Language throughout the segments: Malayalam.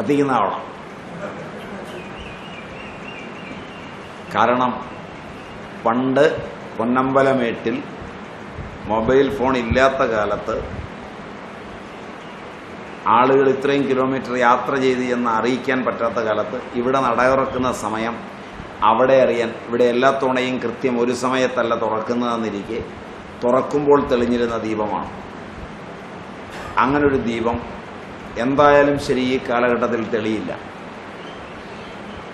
കത്തിക്കുന്നതാവണം കാരണം പണ്ട് പൊന്നമ്പലമേട്ടിൽ മൊബൈൽ ഫോൺ ഇല്ലാത്ത കാലത്ത് ആളുകൾ ഇത്രയും കിലോമീറ്റർ യാത്ര ചെയ്ത് എന്ന് അറിയിക്കാൻ പറ്റാത്ത കാലത്ത് ഇവിടെ നട തുറക്കുന്ന സമയം അവിടെ അറിയാൻ ഇവിടെ എല്ലാ തുണയും കൃത്യം ഒരു സമയത്തല്ല തുറക്കുന്നതെന്നിരിക്കെ തുറക്കുമ്പോൾ തെളിഞ്ഞിരുന്ന ദീപമാണ്. അങ്ങനൊരു ദീപം എന്തായാലും ശരി ഈ കാലഘട്ടത്തിൽ തെളിയില്ല.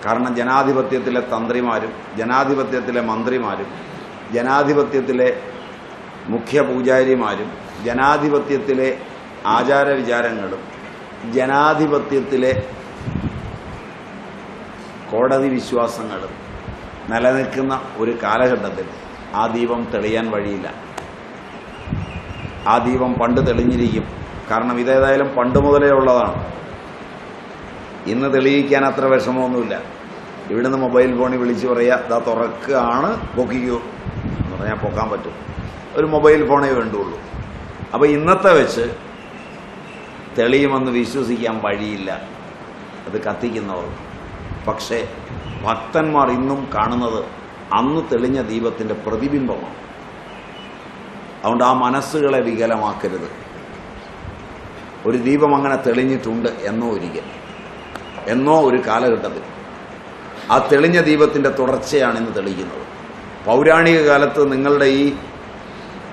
കാരണം ജനാധിപത്യത്തിലെ തന്ത്രിമാരും ജനാധിപത്യത്തിലെ മന്ത്രിമാരും ജനാധിപത്യത്തിലെ മുഖ്യ പൂജാരിമാരും ജനാധിപത്യത്തിലെ ആചാരവിചാരങ്ങളും ജനാധിപത്യത്തിലെ കോടതി വിശ്വാസങ്ങളും നിലനിൽക്കുന്ന ഒരു കാലഘട്ടത്തിൽ ആ ദീപം തെളിയാൻ വഴിയില്ല. ആ ദീപം പണ്ട് തെളിഞ്ഞിരിക്കും. കാരണം ഇതേതായാലും പണ്ട് മുതലേ ഉള്ളതാണ്. ഇന്ന് തെളിയിക്കാൻ അത്ര വിഷമമൊന്നുമില്ല. ഇവിടുന്ന് മൊബൈൽ ഫോണിൽ വിളിച്ച് പറയുക ഇതാ തുറക്കുകയാണ് പൊക്കിക്കൂ. എന്ന് പറഞ്ഞാൽ പൊക്കാൻ പറ്റും. ഒരു മൊബൈൽ ഫോണേ വേണ്ടുള്ളൂ. അപ്പോൾ ഇന്നത്തെ വെച്ച് തെളിയുമെന്ന് വിശ്വസിക്കാൻ വഴിയില്ല. അത് കത്തിക്കുന്നവർ. പക്ഷേ ഭക്തന്മാർ ഇന്നും കാണുന്നത് അന്ന് തെളിഞ്ഞ ദീപത്തിന്റെ പ്രതിബിംബമാണ്. അതുകൊണ്ട് ആ മനസ്സുകളെ വികലമാക്കരുത്. ഒരു ദീപം അങ്ങനെ തെളിഞ്ഞിട്ടുണ്ട് എന്നോ ഒരിക്കൽ. എന്നോ ഒരു കാലഘട്ടത്തിൽ. ആ തെളിഞ്ഞ ദീപത്തിന്റെ തുടർച്ചയാണ് ഇന്ന് തെളിയിക്കുന്നത്. പൗരാണിക കാലത്ത് നിങ്ങളുടെ ഈ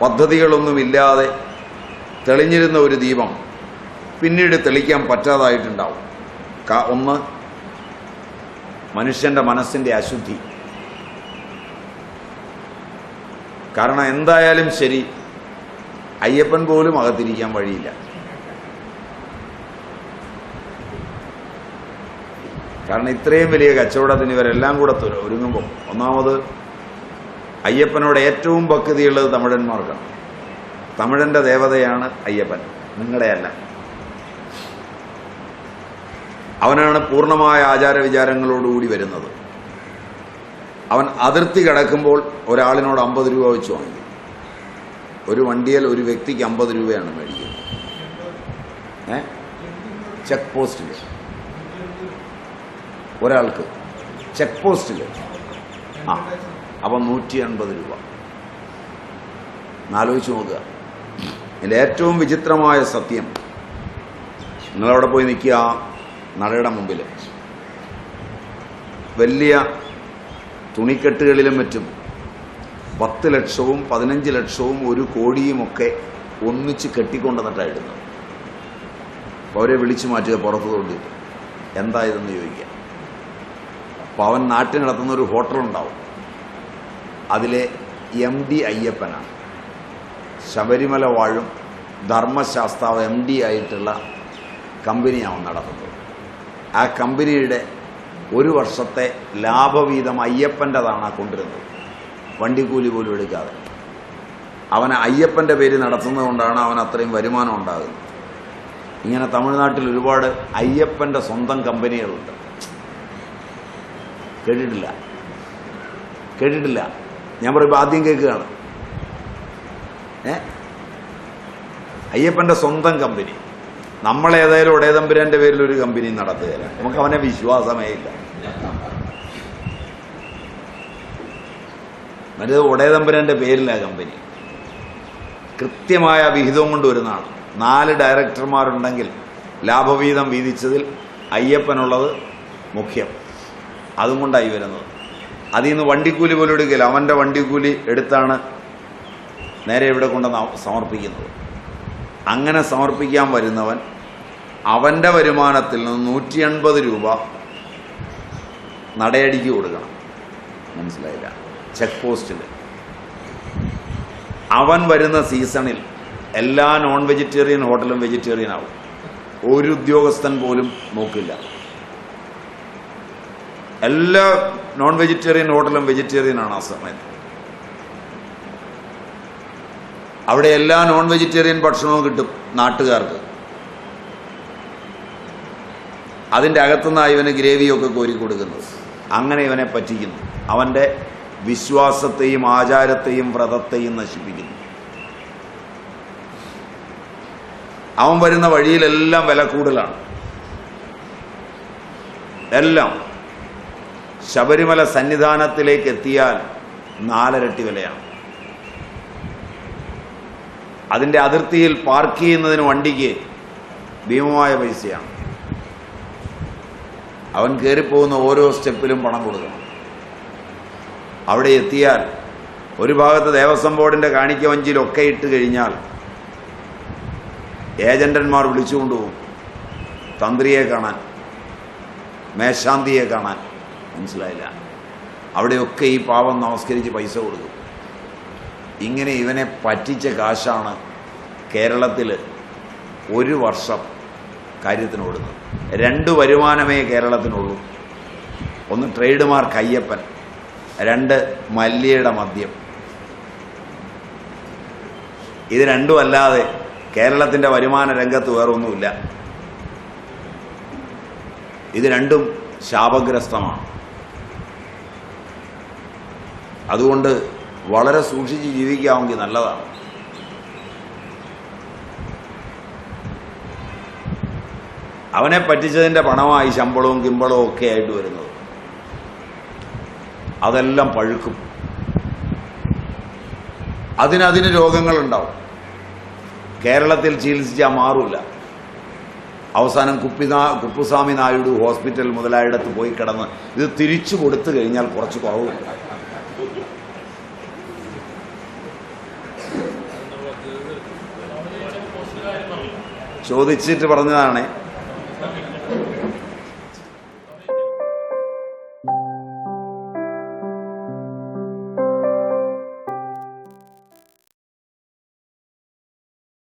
പദ്ധതികളൊന്നുമില്ലാതെ തെളിഞ്ഞിരുന്ന ഒരു ദീപം പിന്നീട് തെളിക്കാൻ പറ്റാതായിട്ടുണ്ടാവും. ഒന്ന് മനുഷ്യന്റെ മനസ്സിന്റെ അശുദ്ധി. കാരണം എന്തായാലും ശരി അയ്യപ്പൻ പോലും അകത്തിരിക്കാൻ വഴിയില്ല. കാരണം ഇത്രയും വലിയ കച്ചവടത്തിന് ഇവരെല്ലാം കൂടെ ഒരുങ്ങുമ്പോൾ ഒന്നാമത് അയ്യപ്പനോട് ഏറ്റവും ഭക്തിയുള്ളത് തമിഴന്മാർക്കാണ്. തമിഴന്റെ ദേവതയാണ് അയ്യപ്പൻ നിങ്ങളുടെയല്ല. അവനാണ് പൂർണമായ ആചാരവിചാരങ്ങളോടുകൂടി വരുന്നത്. അവൻ അതിർത്തി കിടക്കുമ്പോൾ ഒരാളിനോട് അമ്പത് രൂപ വെച്ച് വാങ്ങി ഒരു വണ്ടിയിൽ ഒരു വ്യക്തിക്ക് അമ്പത് രൂപയാണ് മേടിക്കുന്നത്. ഏ? ചെക്ക് പോസ്റ്റിൽ ഒരാൾക്ക് ചെക്ക് പോസ്റ്റിൽ. ആ അപ്പം നൂറ്റി എൺപത് രൂപ എന്നാലോചിച്ച് നോക്കുക. ഇതിന്റെ ഏറ്റവും വിചിത്രമായ സത്യം നിങ്ങളവിടെ പോയി നിൽക്കുക നടയുടെ മുമ്പിൽ. വലിയ തുണിക്കെട്ടുകളിലും മറ്റും പത്ത് ലക്ഷവും പതിനഞ്ച് ലക്ഷവും ഒരു കോടിയുമൊക്കെ ഒന്നിച്ച് അപ്പോൾ അവരെ വിളിച്ചു മാറ്റുക പുറത്തു കൊണ്ടിട്ട് എന്താ ഇതെന്ന് ചോദിക്കുക. അപ്പോൾ അവൻ നാട്ടിൽ നടത്തുന്ന ഒരു ഹോട്ടലുണ്ടാവും അതിലെ എം ഡി അയ്യപ്പനാണ് ശബരിമല വാഴും ധർമ്മശാസ്താവ് എം ഡി ആയിട്ടുള്ള കമ്പനിയാണ് നടത്തുന്നത്. ആ കമ്പനിയുടെ ഒരു വർഷത്തെ ലാഭവീതം അയ്യപ്പന്റെതാണ് കൊണ്ടിരുന്നത് വണ്ടിക്കൂലി പോലും എടുക്കാതെ. അവൻ അയ്യപ്പന്റെ പേര് നടത്തുന്നതുകൊണ്ടാണ് അവൻ അത്രയും വരുമാനം ഉണ്ടാകുന്നത്. ഇങ്ങനെ തമിഴ്നാട്ടിൽ ഒരുപാട് അയ്യപ്പന്റെ സ്വന്തം കമ്പനികളുണ്ട്. കേട്ടിട്ടില്ല. കേട്ടിട്ടില്ല. ഞാൻ പറയുമ്പോൾ ആദ്യം കേൾക്കുകയാണ്. ഏ? അയ്യപ്പന്റെ സ്വന്തം കമ്പനി. നമ്മളേതായാലും ഒടേതമ്പുരാന്റെ പേരിൽ ഒരു കമ്പനി നടത്തുകയില്ല. നമുക്ക് അവനെ വിശ്വാസമേ ഇല്ല. മറ്റേത് ഒടേതമ്പുരാന്റെ പേരിലാണ് കമ്പനി. കൃത്യമായ വിഹിതം കൊണ്ട് വരുന്നതാണ് നാല് ഡയറക്ടർമാരുണ്ടെങ്കിൽ ലാഭവീതം വീതിച്ചതിൽ അയ്യപ്പനുള്ളത് മുഖ്യം. അതും കൊണ്ടായി വരുന്നത്. അതിൽ നിന്ന് വണ്ടിക്കൂലി പോലും എടുക്കില്ല. അവന്റെ വണ്ടിക്കൂലി എടുത്താണ് നേരെ ഇവിടെ കൊണ്ട് സമർപ്പിക്കുന്നത്. അങ്ങനെ സമർപ്പിക്കാൻ വരുന്നവൻ അവന്റെ വരുമാനത്തിൽ നിന്ന് നൂറ്റി എൺപത് രൂപ നടയടിക്ക് കൊടുക്കണം. മനസ്സിലായില്ല? ചെക്ക് പോസ്റ്റിൽ. അവൻ വരുന്ന സീസണിൽ എല്ലാ നോൺ വെജിറ്റേറിയൻ ഹോട്ടലും വെജിറ്റേറിയൻ ആവും. ഒരു ഉദ്യോഗസ്ഥൻ പോലും നോക്കില്ല. എല്ലാ നോൺ വെജിറ്റേറിയൻ ഹോട്ടലും വെജിറ്റേറിയൻ ആണ് ആ സമയത്ത് അവിടെ എല്ലാ നോൺ വെജിറ്റേറിയൻ ഭക്ഷണവും കിട്ടും നാട്ടുകാർക്ക്. അതിന്റെ അകത്തുനിന്നാണ് ഇവന് ഗ്രേവിയൊക്കെ കോരി കൊടുക്കുന്നത്. അങ്ങനെ ഇവനെ പറ്റിക്കുന്നു. അവന്റെ വിശ്വാസത്തെയും ആചാരത്തെയും വ്രതത്തെയും നശിപ്പിക്കുന്നു. അവൻ വരുന്ന വഴിയിലെല്ലാം വില കൂടുതലാണ്. എല്ലാം. ശബരിമല സന്നിധാനത്തിലേക്ക് എത്തിയാൽ നാലരട്ടി വിലയാണ്. അതിന്റെ അതിർത്തിയിൽ പാർക്ക് ചെയ്യുന്നതിന് വണ്ടിക്ക് ഭീമമായ പൈസയാണ്. അവൻ കയറിപ്പോകുന്ന ഓരോ സ്റ്റെപ്പിലും പണം കൊടുക്കണം. അവിടെ എത്തിയാൽ ഒരു ഭാഗത്ത് ദേവസ്വം ബോർഡിന്റെ കാണിക്ക വഞ്ചിയിലൊക്കെ ഇട്ട് കഴിഞ്ഞാൽ ഏജന്റന്മാർ വിളിച്ചുകൊണ്ടുപോകും. തന്ത്രിയെ കാണാൻ മേശാന്തിയെ കാണാൻ. മനസ്സിലായില്ല. അവിടെയൊക്കെ ഈ പാവം നമസ്കരിച്ച് പൈസ കൊടുക്കും ഇങ്ങനെ ഇവനെ പറ്റിച്ച കാശാണ് കേരളത്തിൽ ഒരു വർഷം കാര്യത്തിന് ഓടുന്നത് രണ്ട് വരുമാനമേ കേരളത്തിനുള്ളൂ. ഒന്ന് ട്രേഡ് മാർക്ക് അയ്യപ്പൻ രണ്ട് മല്യയുടെ മദ്യം. ഇത് രണ്ടുമല്ലാതെ കേരളത്തിന്റെ വരുമാന രംഗത്ത് വേറൊന്നുമില്ല. ഇത് രണ്ടും ശാപഗ്രസ്തമാണ്. അതുകൊണ്ട് വളരെ സൂക്ഷിച്ച് ജീവിക്കാമെങ്കിൽ നല്ലതാണ്. അവനെ പറ്റിച്ചതിന്റെ പണമായി ശമ്പളവും കിമ്പളവും ഒക്കെ ആയിട്ട് വരുന്നത്. അതെല്ലാം പഴുക്കും. അതിനതിന് രോഗങ്ങളുണ്ടാവും. കേരളത്തിൽ ചികിത്സിച്ചാൽ മാറൂല. അവസാനം കുപ്പിനാ കുപ്പുസ്വാമി നായിഡു ഹോസ്പിറ്റൽ മുതലായിടത്ത് പോയി കിടന്ന് ഇത് തിരിച്ചു കൊടുത്തു കഴിഞ്ഞാൽ കുറച്ച് കുറവുണ്ട്. ചോദിച്ചിട്ട് പറഞ്ഞതാണ്.